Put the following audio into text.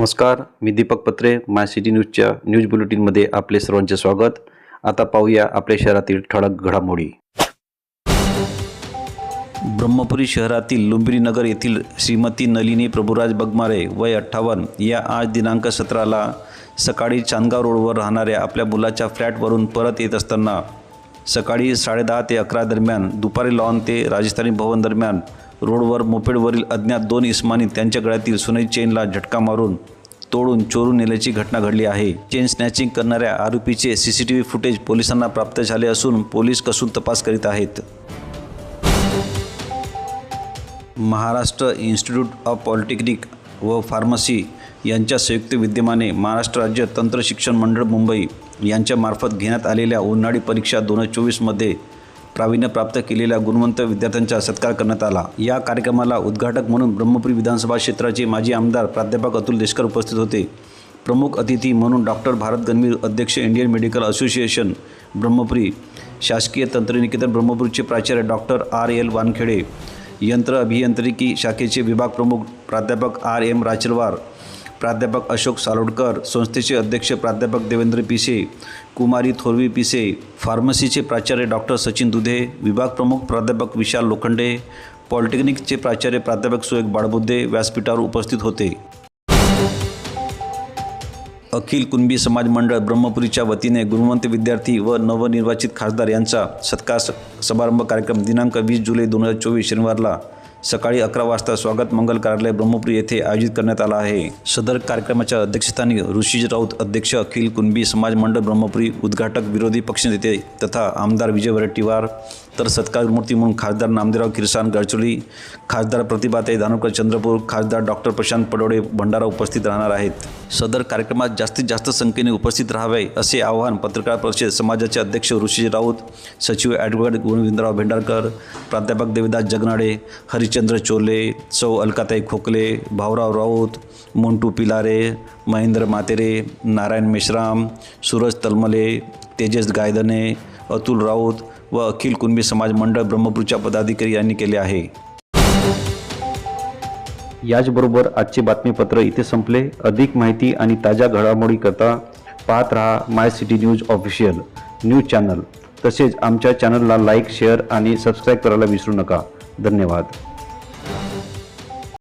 नमस्कार मी दीपक पत्रे माय सिटी न्यूजच्या न्यूज बुलेटिनमध्ये आपले सर्वांचे स्वागत. आता पाहूया आपल्या शहरातील ठळक घडामोडी. ब्रह्मपुरी शहरातील लुंबिनी नगर येथील श्रीमती नलिनी प्रभुराज बगमारे वय अठ्ठावन्न या आज दिनांक सतराला सकाळी चांदगाव रोडवर राहणाऱ्या आपल्या मुलाच्या फ्लॅटवरून परत येत असताना सकाळी साडेदहा ते अकरा दरम्यान दुपारी लॉन ते राजस्थानी भवन दरम्यान रोडवर मोपेडवरील अज्ञात दोन इस्मानी त्यांच्या गळ्यातील सोनेरी चेनला झटका मारून तोडून चोरून नेल्याची घटना घडली आहे. चेन स्नॅचिंग करणाऱ्या आरोपीचे C C T V footage पोलिसांना प्राप्त झाले असून पोलीस कसून तपास करीत आहेत. महाराष्ट्र इन्स्टिट्यूट ऑफ पॉलिटेक्निक व फार्मसी यांच्या संयुक्त विद्यमाने महाराष्ट्र राज्य तंत्र शिक्षण मंडळ मुंबई यांच्यामार्फत घेण्यात आलेल्या उन्हाळी परीक्षा दोन हजार चोवीसमध्ये प्रावीण्य प्राप्त केलेल्या गुणवंत विद्यार्थ्यांचा सत्कार करण्यात आला. या कार्यक्रमाला उद्घाटक म्हणून ब्रह्मपुरी विधानसभा क्षेत्राचे माजी आमदार प्राध्यापक अतुल देशकर उपस्थित होते. प्रमुख अतिथी म्हणून डॉक्टर भारत गणवीर अध्यक्ष इंडियन मेडिकल असोसिएशन ब्रह्मपुरी शासकीय तंत्रनिकेतन ब्रह्मपुरीचे प्राचार्य डॉक्टर आर. एल. वानखेडे यंत्र अभियांत्रिकी शाखेचे विभाग प्रमुख प्राध्यापक आर. एम. राचलवार प्राध्यापक अशोक सालोडकर संस्थेचे अध्यक्ष प्राध्यापक देवेंद्र पिसे कुमारी थोरवी पिसे फार्मसीचे प्राचार्य डॉक्टर सचिन दुधे विभाग प्रमुख प्राध्यापक विशाल लोखंडे पॉलिटेक्निकचे प्राचार्य प्राध्यापक सुयोग बाळबुद्धे व्यासपीठावर उपस्थित होते. अखिल कुणबी समाज मंडळ ब्रह्मपुरीच्या वतीने गुणवंत विद्यार्थी व नवनिर्वाचित खासदार यांचा सत्कार समारंभ कार्यक्रम दिनांक वीस जुलै दोन हजार चोवीस शनिवारला सकाळी अकरा वाजता स्वागत मंगल कार्यालय ब्रह्मपुरी येथे आयोजित करण्यात आला आहे. सदर कार्यक्रमाच्या अध्यक्षस्थानी ऋषिज राऊत अध्यक्ष अखिल कुणबी समाज मंडळ ब्रह्मपुरी उद्घाटक विरोधी पक्षनेते तथा आमदार विजय वरट्टीवार तर सत्कार मूर्ती म्हणून खासदार नामदेवराव किरसान गडचोली खासदार प्रतिभाताई धानोकर चंद्रपूर खासदार डॉक्टर प्रशांत पडोळे भंडारा उपस्थित राहणार आहेत. सदर कार्यक्रमात जास्तीत जास्त संख्येने उपस्थित राहावे असे आवाहन पत्रकार परिषद समाजाचे अध्यक्ष ऋषिज राऊत सचिव ॲडव्होकेट गोविंदराव भेंडारकर प्राध्यापक देविदास जगनाडे हरिश्चंद्र चोले सौ अलकाताई खोकले भाऊराव राऊत मोंटू पिलारे महेंद्र मातेरे नारायण मेश्राम सूरज तलमले तेजस गायदने अतुल राऊत व अखिल कुणबी समाज मंडळ ब्रह्मपूरच्या पदाधिकारी यांनी केले आहे. याचबरोबर आजचे बातमीपत्र इथे संपले. अधिक माहिती आणि ताज्या घडामोडी करता पाहत रहा my city news official news channel. तसेच आमच्या चॅनलला लाईक शेअर आणि सबस्क्राईब करायला विसरू नका. धन्यवाद.